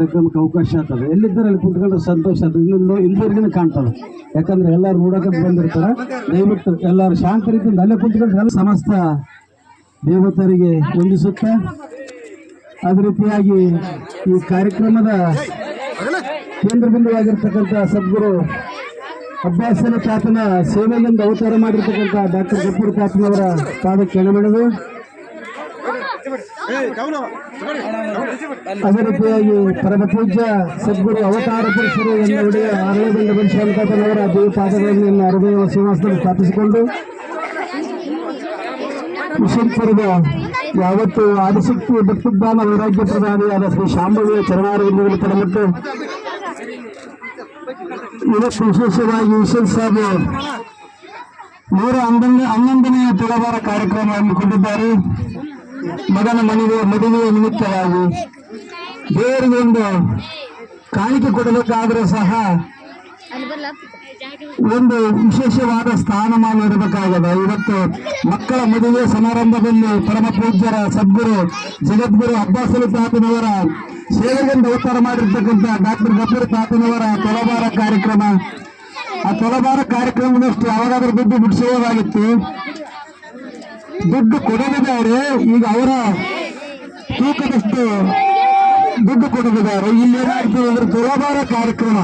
ಕಾರ್ಯಕ್ರಮಕ್ಕೆ ಅವಕಾಶ ಆಗ್ತದೆ. ಎಲ್ಲಿದ್ದಾರೆ ಅಲ್ಲಿ ಕುತ್ಕೊಂಡು ಸಂತೋಷ ಆಗ್ತದೆ. ಇಲ್ಲಿಂದ ಇಲ್ದವ್ರಿಗೂ ಕಾಣ್ತದೆ. ಯಾಕಂದ್ರೆ ಎಲ್ಲರೂ ನೋಡೋಕೆ ಬಂದಿರ್ತಾರೆ. ದಯವಿಟ್ಟು ಎಲ್ಲರೂ ಶಾಂತ ರೀತಿಯಿಂದ ಅಲ್ಲೇ ಕುತ್ಕೊಂಡ್ರೆ ಎಲ್ಲ ಸಮಸ್ತ ದೇವತರಿಗೆ ವಂದಿಸುತ್ತಾ. ಅದೇ ರೀತಿಯಾಗಿ ಈ ಕಾರ್ಯಕ್ರಮದ ಕೇಂದ್ರ ಬಿಂದುವಾಗಿರ್ತಕ್ಕಂಥ ಸದ್ಗುರು ಅಭ್ಯಾಸನ ತಾತನ ಸೇವೆಯಿಂದ ಅವತಾರ ಮಾಡಿರ್ತಕ್ಕಂಥ ಡಾಕ್ಟರ್ ಗಪ್ಪೂರ್ ತಾತನವರ ಪಾದಕ್ಕೆ ಎಣೆಮೆಣೆದು ಅದೇ ರೀತಿಯಾಗಿ ಪರಮ ಪೂಜ್ಯ ಸದ್ಗುರು ಅವತಾರ ಪುರುಷರು ಎನ್ನುವುದೇ ಆರಳಗೊಂಡ ಬನಶಾಂತನವರ ದೇವ ಪಾದಗಳನ್ನು ಇನ್ನು ಸಿಂಹಾಸನ ಸ್ಥಾಪಿಸಿಕೊಂಡು ಕುಶಲ್ಪುರದ ಯಾವತ್ತು ಆದಿಶಕ್ತಿ ಭಕ್ತಿಜ್ಞಾನ ವೈರಾಗ್ಯ ಪ್ರಧಾನಿಯಾದ ಶ್ರೀ ಶಾಂಭವಿಯ ಚರಣಾರವಿಂದಗಳು ಪರಮಟ್ಟು ಇದಕ್ಕೆ ವಿಶೇಷವಾಗಿ ವಿಶೇಷ ಸಾಹೇಬ್ ನೂರ ಹನ್ನೊಂದು ಹನ್ನೊಂದನೆಯ ತುಳವಾರ ಕಾರ್ಯಕ್ರಮ ಹಮ್ಮಿಕೊಂಡಿದ್ದಾರೆ. ಮಗನ ಮನೆಗೆ, ಮದುವೆಯ ನಿಮಿತ್ತವಾಗಿ ದೇವರಿಗೆ ಒಂದು ಕಾಣಿಕೆ ಕೊಡಬೇಕಾದ್ರೂ ಸಹ ಒಂದು ವಿಶೇಷವಾದ ಸ್ಥಾನಮಾನ ಇರಬೇಕಾಗದ. ಇವತ್ತು ಮಕ್ಕಳ ಮದುವೆ ಸಮಾರಂಭದಲ್ಲಿ ಪರಮ ಪೂಜ್ಯರ ಸದ್ಗುರು ಜಗದ್ಗುರು ಅಬ್ಬಾಸಲಿ ತಾತನವರ ಸೇವೆಗೆಂದು ಅವತಾರ ಮಾಡಿರ್ತಕ್ಕಂಥ ಡಾಕ್ಟರ್ ಗಬ್ಬರ್ ತಾತನವರ ತೊಲಬಾರ ಕಾರ್ಯಕ್ರಮ. ಆ ತೊಲಬಾರ ಕಾರ್ಯಕ್ರಮದಷ್ಟು ಯಾವಾಗಾದ್ರೂ ದುಡ್ಡು ಬಿಡಿಸುವುದಾಗಿತ್ತು ದುಡ್ಡು ಕೊಡದಿದ್ದಾರೆ ಈಗ ಅವರ ತೂಕದಷ್ಟು ದುಡ್ಡು ಕೊಡದಿದ್ದಾರೆ ಇಲ್ಲಿ ಏನಾಗ್ತದೆ ಅಂದ್ರೆ ತುಲಾಭಾರ ಕಾರ್ಯಕ್ರಮ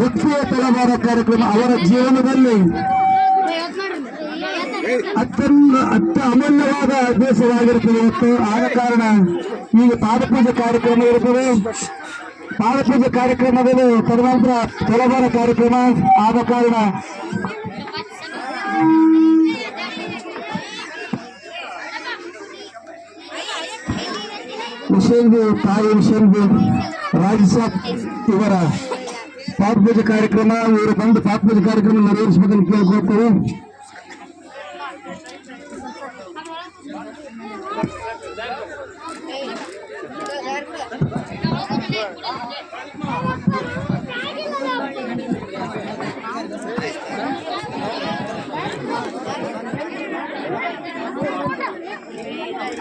ಭಕ್ತಿಯ ತಲಭಾರ ಕಾರ್ಯಕ್ರಮ ಅವರ ಜೀವನದಲ್ಲಿ ಅತ್ಯಂತ ಅತ್ಯ ಅಮೂಲ್ಯವಾದ ದೇಶವಾಗಿರುತ್ತದೆ ಇವತ್ತು ಆದ ಕಾರಣ ಈಗ ಪಾದಪೂಜೆ ಕಾರ್ಯಕ್ರಮ ಇರುತ್ತದೆ ಪಾದಪೂಜೆ ಕಾರ್ಯಕ್ರಮದಲ್ಲಿ ತದನಂತರ ತಲಭಾರ ಕಾರ್ಯಕ್ರಮ ಆದ ಕಾರಣ ಹುಷೇನ್ ಬೇಗ್ ತಾಯಿ ಹುಷೇನ್ ಬೇಗ್ ರಾಜ್ ಇವರ ಪಾಪ ಪೂಜೆ ಕಾರ್ಯಕ್ರಮ ಇವರು ಬಂದು ಪಾಪ ಪೂಜೆ ಕಾರ್ಯಕ್ರಮ ನೆರವೇರಿಸಬೇಕಂತ ಕೇಳ್ಕೊಳ್ತೀವಿ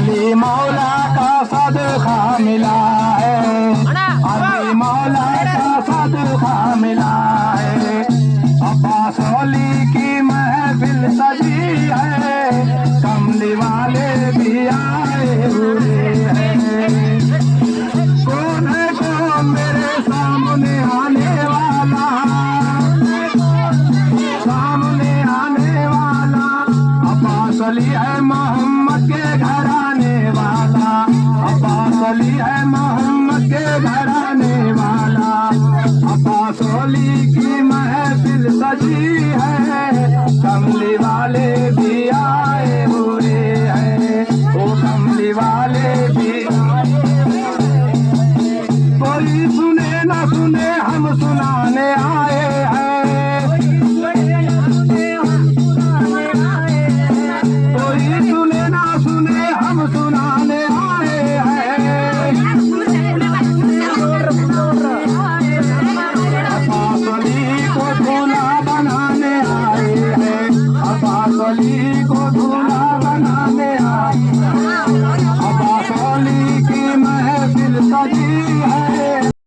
अली मौला का सदका मिला है। अली मौला का सदका मिला है। अब्बास अली की महफिल सजी है। कमली वाले भी आए हुए हैं। कौन है कौन मेरे सामने आने वाला? सामने आने वाला अब्बास अली है मोहम्मद কালী গধুর